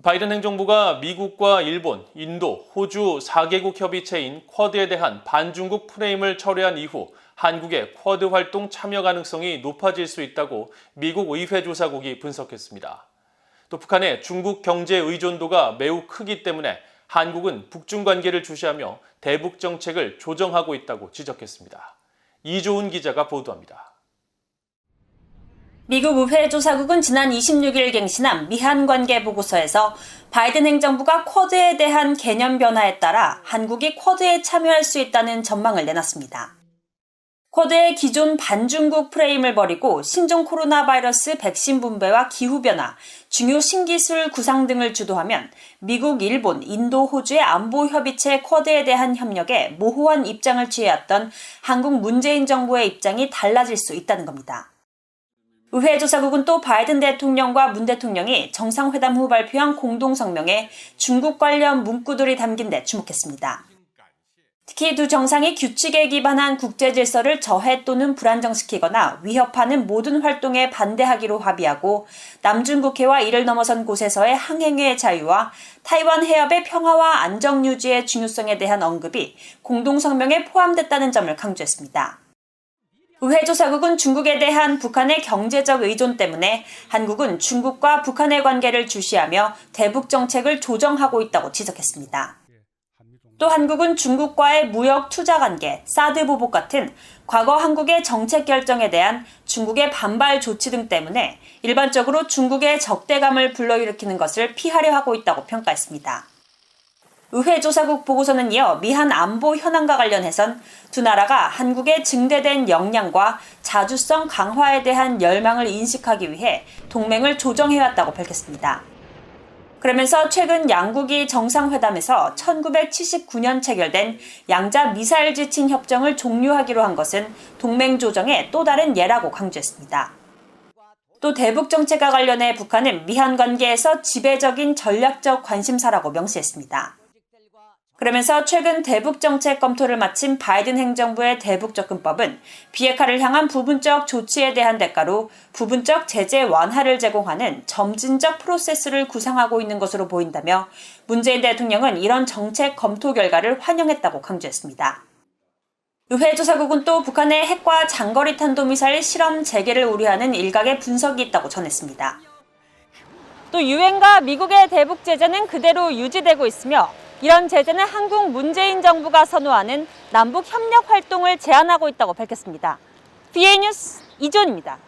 바이든 행정부가 미국과 일본, 인도, 호주 4개국 협의체인 쿼드에 대한 반중국 프레임을 철회한 이후 한국의 쿼드 활동 참여 가능성이 높아질 수 있다고 미국 의회 조사국이 분석했습니다. 또 북한의 중국 경제 의존도가 매우 크기 때문에 한국은 북중 관계를 주시하며 대북 정책을 조정하고 있다고 지적했습니다. 이조은 기자가 보도합니다. 미국 의회 조사국은 지난 26일 갱신한 미한 관계 보고서에서 바이든 행정부가 쿼드에 대한 개념 변화에 따라 한국이 쿼드에 참여할 수 있다는 전망을 내놨습니다. 쿼드의 기존 반중국 프레임을 버리고 신종 코로나 바이러스 백신 분배와 기후변화, 중요 신기술 구상 등을 주도하면 미국, 일본, 인도, 호주의 안보 협의체 쿼드에 대한 협력에 모호한 입장을 취해왔던 한국 문재인 정부의 입장이 달라질 수 있다는 겁니다. 의회 조사국은 또 바이든 대통령과 문 대통령이 정상회담 후 발표한 공동성명에 중국 관련 문구들이 담긴 데 주목했습니다. 특히 두 정상이 규칙에 기반한 국제 질서를 저해 또는 불안정시키거나 위협하는 모든 활동에 반대하기로 합의하고 남중국해와 이를 넘어선 곳에서의 항행의 자유와 타이완 해협의 평화와 안정 유지의 중요성에 대한 언급이 공동성명에 포함됐다는 점을 강조했습니다. 의회 조사국은 중국에 대한 북한의 경제적 의존 때문에 한국은 중국과 북한의 관계를 주시하며 대북 정책을 조정하고 있다고 지적했습니다. 또 한국은 중국과의 무역 투자 관계, 사드 보복 같은 과거 한국의 정책 결정에 대한 중국의 반발 조치 등 때문에 일반적으로 중국의 적대감을 불러일으키는 것을 피하려 하고 있다고 평가했습니다. 의회 조사국 보고서는 이어 미한 안보 현안과 관련해선 두 나라가 한국의 증대된 역량과 자주성 강화에 대한 열망을 인식하기 위해 동맹을 조정해왔다고 밝혔습니다. 그러면서 최근 양국이 정상회담에서 1979년 체결된 양자 미사일 지침 협정을 종료하기로 한 것은 동맹 조정의 또 다른 예라고 강조했습니다. 또 대북 정책과 관련해 북한은 미한 관계에서 지배적인 전략적 관심사라고 명시했습니다. 그러면서 최근 대북 정책 검토를 마친 바이든 행정부의 대북 접근법은 비핵화를 향한 부분적 조치에 대한 대가로 부분적 제재 완화를 제공하는 점진적 프로세스를 구상하고 있는 것으로 보인다며 문재인 대통령은 이런 정책 검토 결과를 환영했다고 강조했습니다. 의회 조사국은 또 북한의 핵과 장거리 탄도미사일 실험 재개를 우려하는 일각의 분석이 있다고 전했습니다. 또 유엔과 미국의 대북 제재는 그대로 유지되고 있으며 이런 제재는 한국 문재인 정부가 선호하는 남북 협력 활동을 제한하고 있다고 밝혔습니다. BA 뉴스 이존입니다.